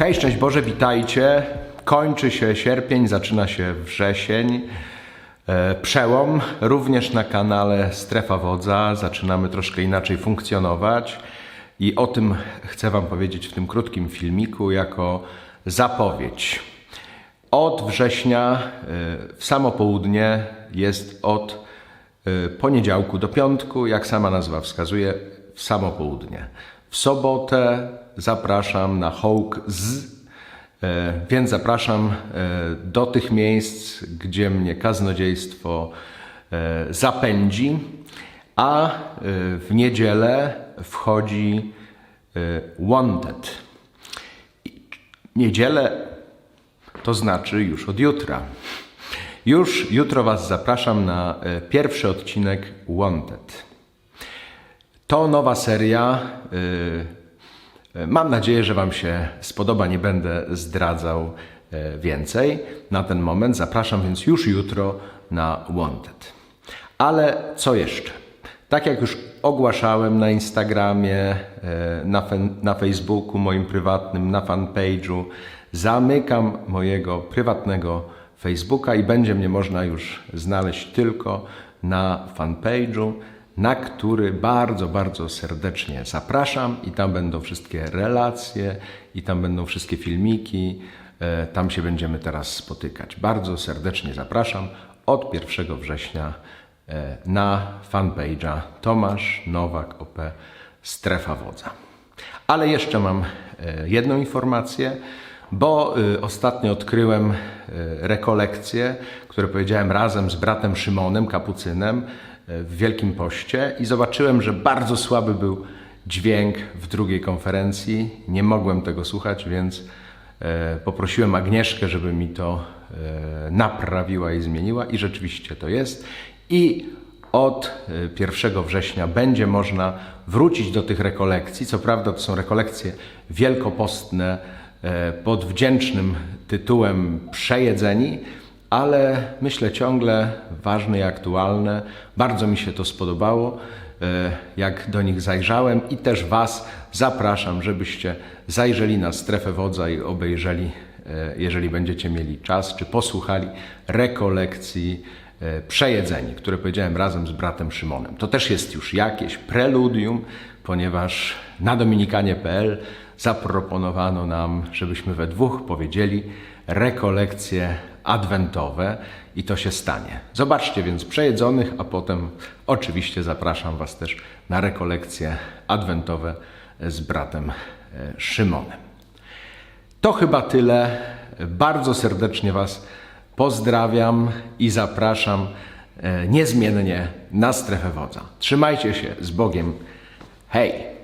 Hej, szczęść Boże, witajcie. Kończy się sierpień, zaczyna się wrzesień. E, Przełom również na kanale Strefa Wodza. Zaczynamy troszkę inaczej funkcjonować i o tym chcę Wam powiedzieć w tym krótkim filmiku jako zapowiedź. Od września e, w samo południe jest od e, poniedziałku do piątku, jak sama nazwa wskazuje, w samo południe. W sobotę zapraszam na hołk z, e, więc zapraszam e, do tych miejsc, gdzie mnie kaznodziejstwo e, zapędzi, a w niedzielę wchodzi Wanted. Niedzielę to znaczy już od jutra. Już jutro Was zapraszam na pierwszy odcinek Wanted. To nowa seria. y, y, Mam nadzieję, że Wam się spodoba. Nie będę zdradzał y, więcej. Na ten moment zapraszam więc już jutro na Wanted. Ale co jeszcze? Tak jak już ogłaszałem na Instagramie, na, na Facebooku moim prywatnym, na fanpage'u, zamykam mojego prywatnego Facebooka i będzie mnie można już znaleźć tylko na fanpage'u na który bardzo, bardzo serdecznie zapraszam i tam będą wszystkie relacje i tam będą wszystkie filmiki. E, Tam się będziemy teraz spotykać. Bardzo serdecznie zapraszam od 1 września e, na fanpage'a Tomasz Nowak OP Strefa Wodza. Ale jeszcze mam e, jedną informację, bo ostatnio odkryłem rekolekcje, które powiedziałem razem z bratem Szymonem, kapucynem, w Wielkim Poście i zobaczyłem, że bardzo słaby był dźwięk w drugiej konferencji. Nie mogłem tego słuchać, więc e, poprosiłem Agnieszkę, żeby mi to e, naprawiła i zmieniła i rzeczywiście to jest. I od y, 1 września będzie można wrócić do tych rekolekcji. Co prawda to są rekolekcje wielkopostne e, pod wdzięcznym tytułem Przejedzeni, ale myślę ciągle ważne i aktualne. Bardzo mi się to spodobało, e, jak do nich zajrzałem i też Was zapraszam, żebyście zajrzeli na strefę wodza i obejrzeli, e, jeżeli będziecie mieli czas, czy posłuchali rekolekcji e, Przejedzeni, które powiedziałem razem z bratem Szymonem. To też jest już jakieś preludium, ponieważ na dominikanie.pl zaproponowano nam, żebyśmy we dwóch powiedzieli rekolekcje adwentowe i to się stanie. Zobaczcie więc przejedzonych, a potem oczywiście zapraszam Was też na rekolekcje adwentowe z bratem e, Szymonem. To chyba tyle. Bardzo serdecznie Was pozdrawiam i zapraszam e, niezmiennie na strefę wodza. Trzymajcie się z Bogiem. Hej!